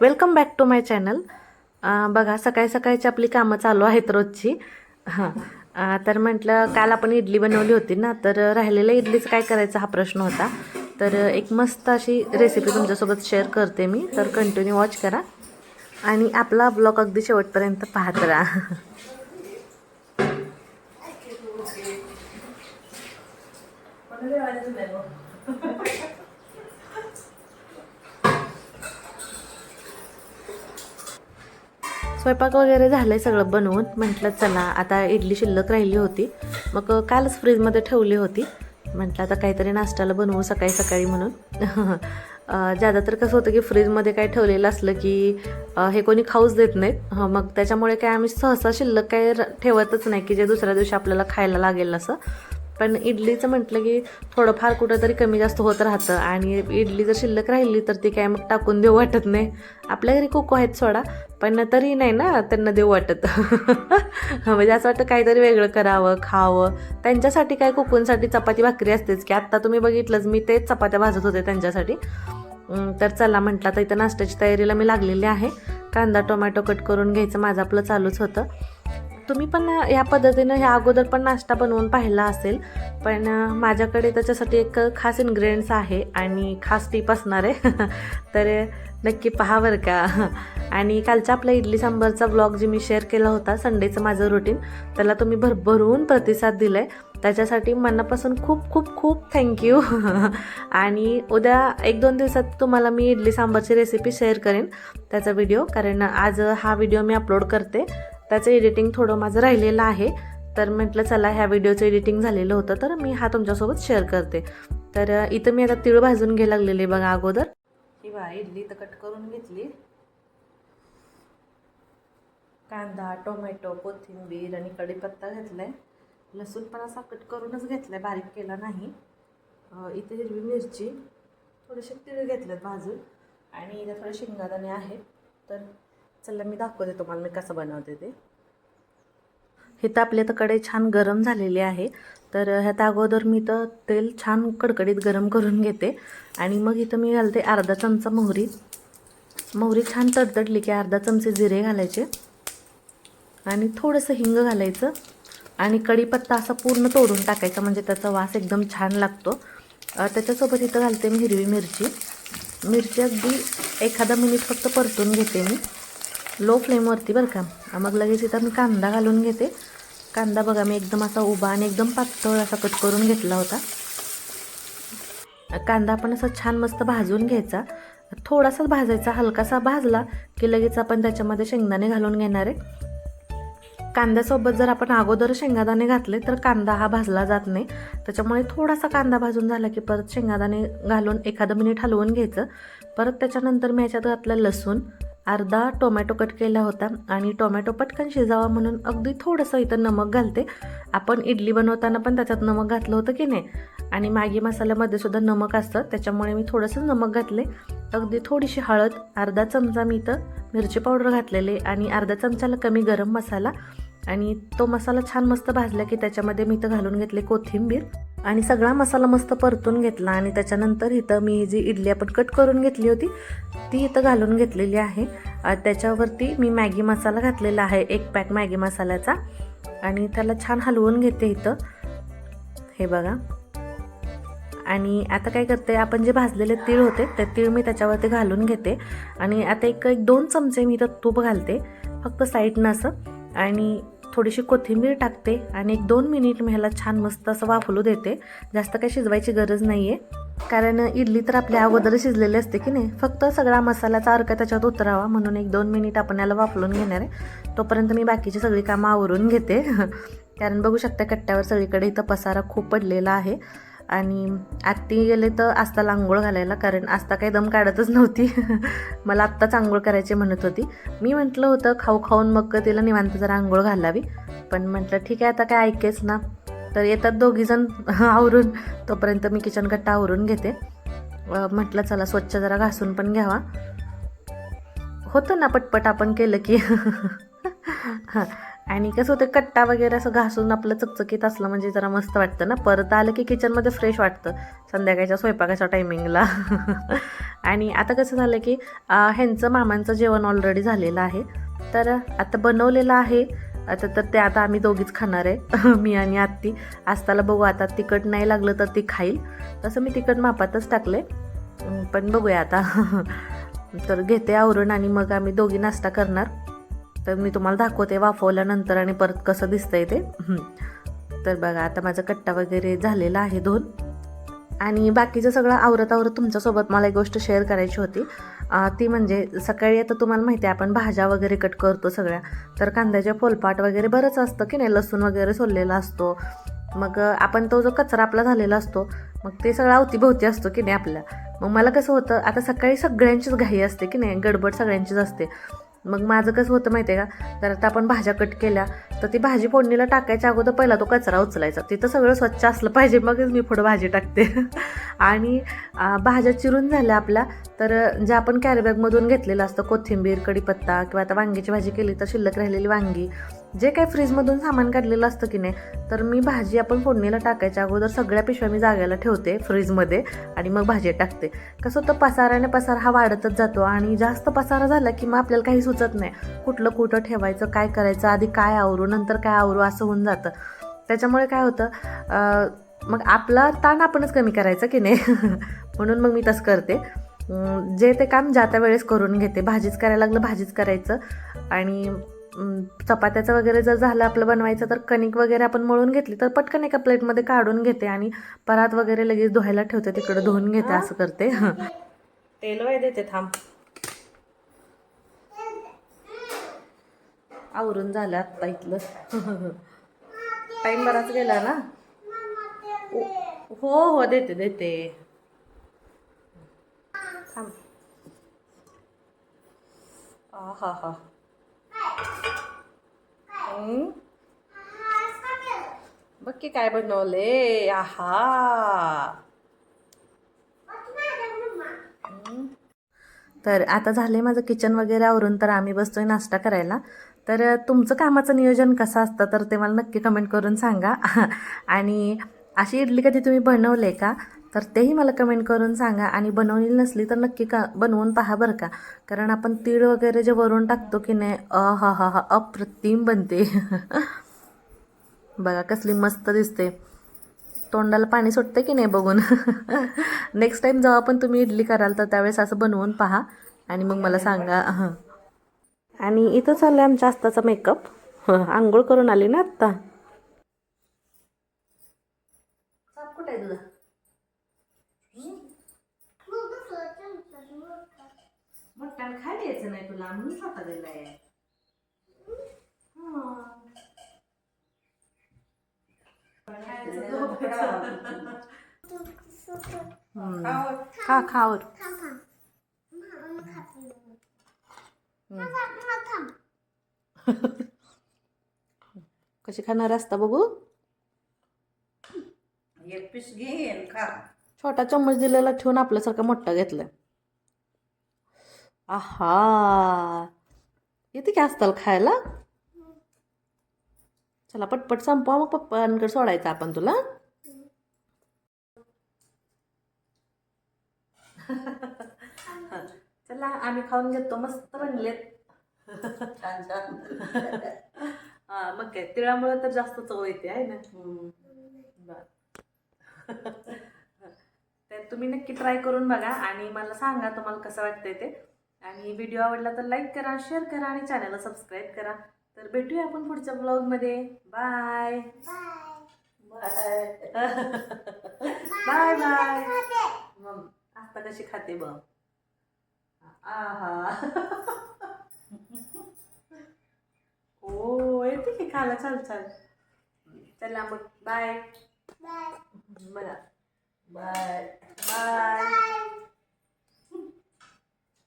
Welcome back to my channel बघा सकाळी सकाळची आपली कामं चालू आहेत रोजची. हां. तर म्हटलं काल आपण इडली बनवली होती ना तर राहिलेल्या इडलीचं काय करायचं हा प्रश्न होता. तर एक मस्त अशी रेसिपी तुमच्यासोबत शेअर करते मी. तर कंटिन्यू वॉच करा. आणि आपला ब्लॉग अगदी शेवटपर्यंत पाहत राहा. स्वयंपाक वगैरे झालं आहे सगळं बनवून. म्हटलं चला आता इडली शिल्लक राहिली होती. मग कालच फ्रीजमध्ये ठेवली होती. म्हटलं आता काहीतरी नाश्त्याला बनवू सकाळी सकाळी म्हणून. ज्यादा तर कसं होतं की फ्रीजमध्ये काय ठेवलेलं असलं की हे कोणी खाऊच देत नाहीत. हं, मग त्याच्यामुळे काय आम्ही सहसा शिल्लक काय ठेवतच नाही की जे दुसऱ्या दिवशी आपल्याला खायला लागेल असं. पण इडलीचं म्हटलं की थोडंफार कुठंतरी कमी जास्त होत राहतं. आणि इडली जर शिल्लक राहिली तर ती काय मग टाकून देऊ वाटत नाही. आपल्या घरी कोको आहेत सोडा. पण तरी नाही ना त्यांना देऊ वाटत. म्हणजे असं वाटतं काहीतरी वेगळं करावं खावं. त्यांच्यासाठी काय कुकूनसाठी चपाती भाकरी असतेच की आत्ता तुम्ही बघितलंच मी तेच चपात्या भाजत होते त्यांच्यासाठी. तर चला म्हटलं तर इथं नाश्त्याची तयारीला मी लागलेली आहे. कांदा टोमॅटो कट करून घ्यायचं माझं आपलं चालूच होतं. तुम्ही पण या पद्धतीनं ह्या अगोदर पण नाश्ता बनवून पाहिला असेल. पण माझ्याकडे त्याच्यासाठी एक खास इन्ग्रेडियंट्स आहे आणि खास टीप असणार आहे. तर नक्की पहा बरं का. आणि कालच्या आपला इडली सांबारचा ब्लॉग जे मी शेअर केला होता संडेचं माझं रुटीन त्याला तुम्ही भरभरून प्रतिसाद दिला आहे त्याच्यासाठी मनापासून खूप खूप खूप थँक्यू आणि उद्या एक दोन दिवसात तुम्हाला मी इडली सांबारची रेसिपी शेअर करेन त्याचा व्हिडिओ कारण आज हा व्हिडिओ मी अपलोड करते. त्याचं एडिटिंग थोडं माझं राहिलेलं आहे. तर म्हटलं चला ह्या व्हिडिओचं एडिटिंग झालेलं होतं तर मी हा तुमच्यासोबत शेअर करते. तर इथं मी आता तिळ भाजून घे लागलेले बघा अगोदर. किंवा इडली तर कट करून घेतली. कांदा टोमॅटो कोथिंबीर आणि कढीपत्ता घेतलाय. लसूण पण असा कट करूनच घेतलाय बारीक केला नाही. इथे हिरवी मिरची थोडेसे तिळ घेतलेत भाजून. आणि इथे थोडे शेंगादाणे आहेत. तर चला मी दाखवते तुम्हाला मी कसं बनवते ते. इथं आपल्या तर कडे छान गरम झालेली आहे. तर ह्यात अगोदर मी तर तेल छान कडकडीत गरम करून घेते. आणि मग इथं मी घालते अर्धा चमचा मोहरी. मोहरी छान तडतडली की अर्धा चमचे जिरे घालायचे. आणि थोडंसं हिंग घालायचं. आणि कढीपत्ता असा पूर्ण तोडून टाकायचा म्हणजे त्याचा वास एकदम छान लागतो. त्याच्यासोबत इथं घालते मी हिरवी मिरची. मिरची अगदी एखादा मिनिट फक्त परतून घेते मी. लो फ्लेमवरती बरं का. मग लगेच इथं मी कांदा घालून घेते. कांदा बघा मी एकदम असा उभा आणि एकदम पातळ असा कट करून घेतला होता. कांदा आपण असा छान मस्त भाजून घ्यायचा. थोडासाच भाजायचा हलकासा भाजला की लगेच आपण त्याच्यामध्ये शेंगदाणे घालून घेणार आहे. कांद्यासोबत जर आपण अगोदर शेंगादाणे घातले तर कांदा हा भाजला जात नाही. त्याच्यामुळे थोडासा कांदा भाजून झाला की परत शेंगादाणे घालून एखादं मिनिट हलवून घ्यायचं. परत त्याच्यानंतर मी ह्याच्यात घातलं लसूण. अर्धा टोमॅटो कट केला होता आणि टोमॅटो पटकन शिजावा म्हणून अगदी थोडंसं इथं नमक घालते. आपण इडली बनवताना पण त्याच्यात नमक घातलं होतं की नाही? आणि मॅगी मसाल्यामध्ये सुद्धा नमक असतं त्याच्यामुळे मी थोडंसं नमक घातले. अगदी थोडीशी हळद अर्धा चमचा मी इथं मिरची पावडर घातलेले आणि अर्धा चमचाला कमी गरम मसाला आणि तो मसाला छान मस्त भाजला की त्याच्यामध्ये मी इथं घालून घेतले कोथिंबीर. आणि सगळा मसाला मस्त परतून घेतला आणि त्याच्यानंतर इथं मी जी इडली आपण कट करून घेतली होती ती इथं घालून घेतलेली आहे. त्याच्यावरती मी मॅगी मसाला घातलेला आहे एक पॅक मॅगी मसाल्याचा. आणि त्याला छान हलवून घेते इथं. हे बघा. आणि आता काय करते आपण जे भाजलेले तीळ होते ते तीळ मी त्याच्यावरती घालून घेते. आणि आता एक एक दोन चमचे मी इथं तूप घालते फक्त साईडनं असं. आणि थोडीशी कोथिंबीर टाकते आणि एक दोन मिनिट मी ह्याला छान मस्त असं वाफलू देते. जास्त काही शिजवायची गरज नाही आहे कारण इडली तर आपल्या अगोदर शिजलेली असते की नाही? फक्त सगळा मसाल्याचा अर्क त्याच्यात उतरावा म्हणून एक दोन मिनिट आपण याला वाफलून घेणार आहे. तोपर्यंत मी बाकीची सगळी कामं आवरून घेते. कारण बघू शकता कट्ट्यावर सगळीकडे इथं पसारा खूप पडलेला आहे. आणि आत्ती गेले तर आस्ताला आंघोळ घालायला कारण आस्ता काही दम काढतच नव्हती. मला आत्ताच आंघोळ करायची म्हणत होती. मी म्हटलं होतं खाऊ खाऊन मग तिला निवांत जरा आंघोळ घालावी. पण म्हटलं ठीक आहे आता काय ऐकेच ना. तर येतात दोघीजण आवरून. तोपर्यंत मी किचन कट्टा आवरून घेते. म्हटलं चला स्वच्छ जरा घासून पण घ्यावा. होतं ना पटपट आपण केलं की. हां. आणि कसं होतं कट्टा वगैरे असं घासून आपलं चकचकीत असलं म्हणजे जरा मस्त वाटतं ना. परत आलं की किचनमध्ये फ्रेश वाटतं. संध्याकाळच्या स्वयंपाकाच्या टायमिंगला आणि आता कसं झालं की ह्यांचं मामांचं जेवण ऑलरेडी झालेलं आहे. तर आता बनवलेलं आहे. आता तर ते आता आम्ही दोघीच खाणार आहे. मी आणि आत्ती. आस्ताला बघू आता तिखट नाही लागलं तर ती खाईल. तसं मी तिखट मापातच टाकले पण बघूया आता. तर घेते आवरण आणि मग आम्ही दोघी नाश्ता करणार. तर मी तुम्हाला दाखवते वाफवल्यानंतर आणि परत कसं दिसतंय ते. तर बघा आता माझा कट्टा वगैरे झालेला आहे दोन. आणि बाकीचं सगळं आवरत आवरत तुमच्यासोबत मला एक गोष्ट शेअर करायची होती. ती म्हणजे सकाळी आता तुम्हाला माहिती आहे आपण भाज्या वगैरे कट करतो सगळ्या. तर कांद्याच्या फोलपाट वगैरे बरंच असतं की नाही लसूण वगैरे सोललेला असतो. मग आपण तो जो कचरा आपला झालेला असतो मग ते सगळं अवतीभोवती असतो की नाही आपल्या मग मला कसं होतं आता सकाळी सगळ्यांचीच घाई असते की नाही गडबड सगळ्यांचीच असते. मग माझं कसं होतं माहिती आहे का? तर आता आपण भाज्या कट केल्या तर ती भाजी फोडणीला टाकायच्या अगोदर पहिला तो कचरा उचलायचा. तिथं सगळं स्वच्छ असलं पाहिजे मगच मी पुढं भाजी टाकते. आणि भाज्या चिरून झाल्या आपल्या तर जे आपण कॅरीबॅगमधून घेतलेलं असतं कोथिंबीर कढीपत्ता किंवा आता वांग्याची भाजी केली तर शिल्लक राहिलेली वांगी जे काही फ्रीजमधून सामान काढलेलं असतं की नाही तर मी भाजी आपण फोडणीला टाकायच्या अगोदर सगळ्या पिशव्या मी जाग्याला ठेवते फ्रीजमध्ये आणि मग भाजी टाकते. कसं होतं पसाराने पसारा हा वाढतच जातो आणि जास्त पसारा झाला की मग आपल्याला काही सुचत नाही. कुठलं कुठं ठेवायचं काय करायचं आधी काय आवरू नंतर काय आवरू असं होऊन जातं. त्याच्यामुळे काय होतं मग आपला ताण आपणच कमी करायचा की नाही? म्हणून मग मी तसं करते. जे ते काम ज्या त्या वेळेस करून घेते भाजीच करायला लागलं भाजीच करायचं आणि चपात्याचं वगैरे जर झालं आपलं बनवायचं तर कणिक वगैरे आपण मळून घेतली तर पटकन एका प्लेटमध्ये काढून घेते आणि परात वगैरे लगेच धुवायला ठेवते तिकडं धुवून घेते असं करते. तेल वय देते थांब. आवरून झालं आत्ता इथलं. टाईम बराच गेला ना? हो हो देते देते. थांब. हा हा हा. हम्म. बघ की काय बनवले. आहा. तर आता झाले माझं किचन वगैरे आवरून तर आम्ही बसतोय नाश्ता करायला. तर तुमचं कामाचं नियोजन कसं असतं तर ते मला नक्की कमेंट करून सांगा. आणि अशी इडली कधी तुम्ही बनवले का? तर तेही मला कमेंट करून सांगा. आणि बनवली नसली तर नक्की का बनवून पहा बरं का. कारण आपण तीळ वगैरे जे वरून टाकतो की नाही अ हा हा हा अप्रतिम बनते. बघा कसली मस्त दिसते. तोंडाला पाणी सुटते की नाही बघून? नेक्स्ट टाईम जेव्हा पण तुम्ही इडली कराल तर त्यावेळेस असं बनवून पहा. आणि मग मला सांगा. हां आणि इथं चाललं आहे आमच्या आस्ताचा मेकअप आंघोळ करून आली ना आत्ता. कुठे आहे तुझा? मोठ्यानं खायला यायचं नाही तुला म्हणून छोटा दिलाय. खा खावर कशी खाणार असता बघू? एक पीस घेईन खा. छोटा चम्मच दिलेला ठेवून आपल्यासारखा मोठा घेतलाय. आहा. येते की असताल खायला? चला पटपट संपवा मग पप्पांकडे सोडायचं आपण तुला. चला आम्ही खाऊन घेतो. मस्त बनलेत. छान छान. हा मग काय? तिळामुळे तर जास्त चव येते आहे ना? बर. तर तुम्ही नक्की ट्राय करून बघा आणि मला सांगा तुम्हाला कसं वाटतंय ते. आणि व्हिडिओ आवडला तर लाईक करा शेअर करा आणि चॅनलला सबस्क्राईब करा. तर भेटूया आपण पुढच्या ब्लॉगमध्ये बाय बाय बाय बाय मग आता कशी खाते बघ. आहा ओ येते की खायला? चाल चाल. चला मग. बाय बघा. Bye bye